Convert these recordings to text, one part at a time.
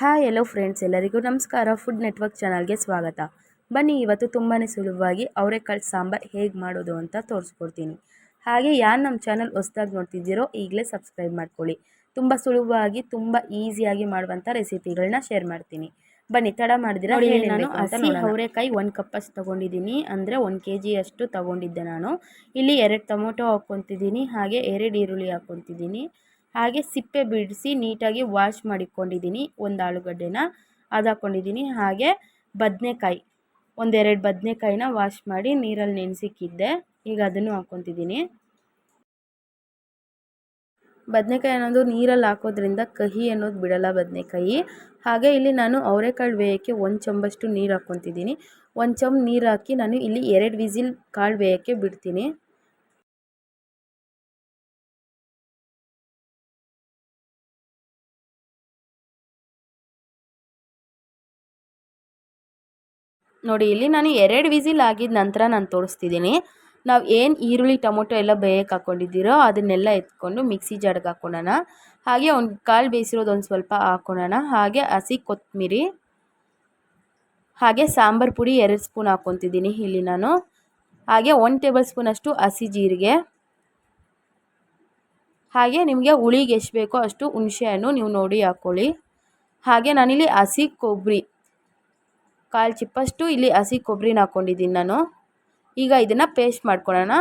Hi ಎಲ್ಲೋ friends ಎಲ್ಲರಿಗೂ ನಮಸ್ಕಾರ. Food network ಚಾನಲ್ಗೆ ಸ್ವಾಗತ. ಬನ್ನಿ ಇವತ್ತು ತುಂಬಾ ಸುಲಭವಾಗಿ ಅವರೆಕಾಳು ಸಾಂಬಾರು ಹೇಗೆ ಮಾಡೋದು ಅಂತ ತೋರಿಸ್ಕೊಡ್ತೀನಿ. ಹಾಗೆ ಯಾರು ನಮ್ಮ ಚಾನಲ್ ಹೊಸ್ದಾಗಿ ನೋಡ್ತಿದ್ದೀರೋ ಈಗಲೇ ಸಬ್ಸ್ಕ್ರೈಬ್ ಮಾಡ್ಕೊಳ್ಳಿ. ತುಂಬ ಸುಲಭವಾಗಿ ತುಂಬ ಈಸಿಯಾಗಿ ಮಾಡುವಂಥ ರೆಸಿಪಿಗಳನ್ನ ಶೇರ್ ಮಾಡ್ತೀನಿ. ಬನ್ನಿ ತಡ ಮಾಡಿದ್ರೆ ನಾನು ಹಸಿ ಅವರೆಕಾಯಿ ಒಂದು ಕಪ್ಪಷ್ಟು ತೊಗೊಂಡಿದ್ದೀನಿ. ಅಂದರೆ ಒಂದು ಕೆ ಜಿಯಷ್ಟು ತೊಗೊಂಡಿದ್ದೆ ನಾನು. ಇಲ್ಲಿ ಎರಡು ಟೊಮೊಟೊ ಹಾಕ್ಕೊತಿದ್ದೀನಿ. ಹಾಗೆ ಎರಡು ಈರುಳ್ಳಿ ಹಾಕ್ಕೊತಿದ್ದೀನಿ. ಹಾಗೆ ಸಿಪ್ಪೆ ಬಿಡಿಸಿ ನೀಟಾಗಿ ವಾಶ್ ಮಾಡಿಕೊಂಡಿದ್ದೀನಿ. ಒಂದು ಆಲೂಗಡ್ಡೆನ ಅದು ಹಾಕ್ಕೊಂಡಿದ್ದೀನಿ ಹಾಗೆ ಬದನೆಕಾಯಿ, ಒಂದೆರಡು ಬದನೆಕಾಯಿನ ವಾಶ್ ಮಾಡಿ ನೀರಲ್ಲಿ ನೆನೆಸಿಕ್ಕಿದ್ದೆ. ಈಗ ಅದನ್ನು ಹಾಕ್ಕೊತಿದ್ದೀನಿ. ಬದನೆಕಾಯಿ ಅನ್ನೋದು ನೀರಲ್ಲಿ ಹಾಕೋದ್ರಿಂದ ಕಹಿ ಅನ್ನೋದು ಬಿಡಲ್ಲ ಬದನೆಕಾಯಿ. ಹಾಗೆ ಇಲ್ಲಿ ನಾನು ಅವರೆಕಾಳು ಬೇಯೋಕ್ಕೆ ಒಂದು ಚಂಬಷ್ಟು ನೀರು ಹಾಕ್ಕೊತಿದ್ದೀನಿ. ಒಂದು ಚಮ್ ನೀರು ಹಾಕಿ ನಾನು ಇಲ್ಲಿ ಎರಡು ವಿಸಿಲ್ ಕಾಳು ಬೇಯೋಕ್ಕೆ ಬಿಡ್ತೀನಿ. ನೋಡಿ, ಇಲ್ಲಿ ನಾನು ಎರಡು ವಿಸಿಲ್ ಆಗಿದ ನಂತರ ನಾನು ತೋರಿಸ್ತಿದ್ದೀನಿ. ನಾವು ಏನು ಈರುಳ್ಳಿ, ಟೊಮೊಟೊ ಎಲ್ಲ ಬೇಯಕ್ಕೆ ಹಾಕ್ಕೊಂಡಿದ್ದೀರೋ ಅದನ್ನೆಲ್ಲ ಎತ್ಕೊಂಡು ಮಿಕ್ಸಿ ಜಡ್ಗೆ ಹಾಕ್ಕೊಳ್ಳೋಣ ಹಾಗೆ ಒಂದು ಕಾಳು ಬೇಯಿಸಿರೋದು ಒಂದು ಸ್ವಲ್ಪ ಹಾಕ್ಕೊಳ್ಳೋಣ ಹಾಗೆ ಹಸಿ ಕೊತ್ತಂಬರಿ ಹಾಗೆ ಸಾಂಬಾರು ಪುಡಿ ಎರಡು ಸ್ಪೂನ್ ಹಾಕ್ಕೊತಿದ್ದೀನಿ ಇಲ್ಲಿ ನಾನು. ಹಾಗೆ ಒಂದು ಟೇಬಲ್ ಸ್ಪೂನಷ್ಟು ಹಸಿ ಜೀರಿಗೆ. ಹಾಗೆ ನಿಮಗೆ ಹುಳಿಗೆ ಎಷ್ಟು ಬೇಕೋ ಅಷ್ಟು ಹುಣಸೆ ಹಣ್ಣು ನೀವು ನೋಡಿ ಹಾಕ್ಕೊಳ್ಳಿ ಹಾಗೆ ನಾನಿಲ್ಲಿ ಹಸಿ ಕೊಬ್ಬರಿ ಕಾಲು ಚಿಪ್ಪಷ್ಟು ಇಲ್ಲಿ ಹಸಿ ಕೊಬ್ಬರಿನ ಹಾಕ್ಕೊಂಡಿದ್ದೀನಿ ನಾನು. ಈಗ ಇದನ್ನು ಪೇಸ್ಟ್ ಮಾಡ್ಕೊಳ್ಳೋಣ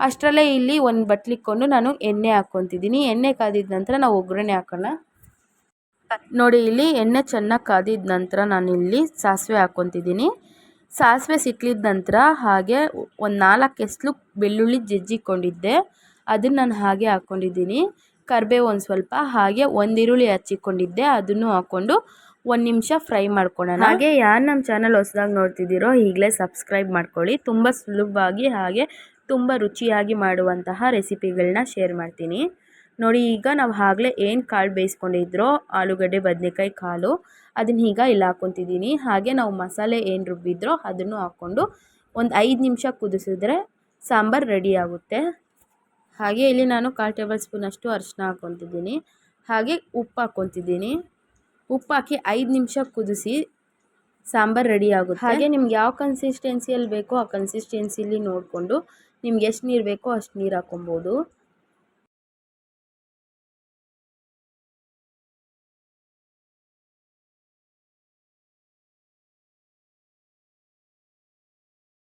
ಅಷ್ಟರಲ್ಲೇ ಇಲ್ಲಿ ಒಂದು ಬಟ್ಲಿಕ್ಕೊಂಡು ನಾನು ಎಣ್ಣೆ ಹಾಕ್ಕೊತಿದ್ದೀನಿ. ಎಣ್ಣೆ ಕಾದಿದ ನಂತರ ನಾವು ಒಗ್ಗರಣೆ ಹಾಕೋಣ. ನೋಡಿ, ಇಲ್ಲಿ ಎಣ್ಣೆ ಚೆನ್ನಾಗಿ ಕಾದಿದ ನಂತರ ನಾನಿಲ್ಲಿ ಸಾಸಿವೆ ಹಾಕ್ಕೊತಿದ್ದೀನಿ. ಸಾಸಿವೆ ಸಿಕ್ಕಿದ ನಂತರ ಹಾಗೆ ಒಂದು ನಾಲ್ಕು ಎಸ್ಲು ಬೆಳ್ಳುಳ್ಳಿ ಜಜ್ಜಿಕೊಂಡಿದ್ದೆ ಅದನ್ನು ನಾನು ಹಾಗೆ ಹಾಕ್ಕೊಂಡಿದ್ದೀನಿ. ಕರಿಬೇವು ಒಂದು ಸ್ವಲ್ಪ ಹಾಗೆ ಒಂದು ಈರುಳ್ಳಿ ಹಚ್ಚಿಕೊಂಡಿದ್ದೆ. ಅದನ್ನು ಹಾಕ್ಕೊಂಡು ಒಂದು ನಿಮಿಷ ಫ್ರೈ ಮಾಡ್ಕೊಳ್ಳೋಣ ಹಾಗೆ ಯಾರು ನಮ್ಮ ಚಾನಲ್ ಹೊಸದಾಗಿ ನೋಡ್ತಿದ್ದೀರೋ ಈಗಲೇ ಸಬ್ಸ್ಕ್ರೈಬ್ ಮಾಡ್ಕೊಳ್ಳಿ. ತುಂಬ ಸುಲಭವಾಗಿ ಹಾಗೆ ತುಂಬ ರುಚಿಯಾಗಿ ಮಾಡುವಂತಹ ರೆಸಿಪಿಗಳನ್ನ ಶೇರ್ ಮಾಡ್ತೀನಿ. ನೋಡಿ, ಈಗ ನಾವು ಆಗಲೇ ಏನು ಕಾಳು ಬೇಯಿಸ್ಕೊಂಡಿದ್ರೋ ಆಲೂಗಡ್ಡೆ, ಬದನೆಕಾಯಿ ಕಾಳು ಅದನ್ನ ಈಗ ಇಲ್ಲಿ ಹಾಕ್ಕೊತಿದ್ದೀನಿ ಹಾಗೆ ನಾವು ಮಸಾಲೆ ಏನು ರುಬ್ಬಿದ್ರೋ ಅದನ್ನು ಹಾಕ್ಕೊಂಡು ಒಂದು ಐದು ನಿಮಿಷ ಕುದಿಸಿದ್ರೆ ಸಾಂಬಾರು ರೆಡಿ ಆಗುತ್ತೆ. ಹಾಗೆ ಇಲ್ಲಿ ನಾನು ಕಾಲು ಟೇಬಲ್ ಸ್ಪೂನಷ್ಟು ಅರಿಶಿನ ಹಾಕ್ಕೊತಿದ್ದೀನಿ ಹಾಗೆ ಉಪ್ಪು ಹಾಕ್ಕೊತಿದ್ದೀನಿ ಉಪ್ಪು ಹಾಕಿ ಐದು ನಿಮಿಷ ಕುದಿಸಿ ಸಾಂಬಾರು ರೆಡಿ ಆಗುತ್ತೆ. ಹಾಗೆ ನಿಮ್ಗೆ ಯಾವ ಕನ್ಸಿಸ್ಟೆನ್ಸಿಯಲ್ಲಿ ಬೇಕೋ ಆ ಕನ್ಸಿಸ್ಟೆನ್ಸಿಲಿ ನೋಡಿಕೊಂಡು ನಿಮ್ಗೆ ಎಷ್ಟು ನೀರು ಬೇಕೋ ಅಷ್ಟು ನೀರು ಹಾಕ್ಕೊಬೋದು.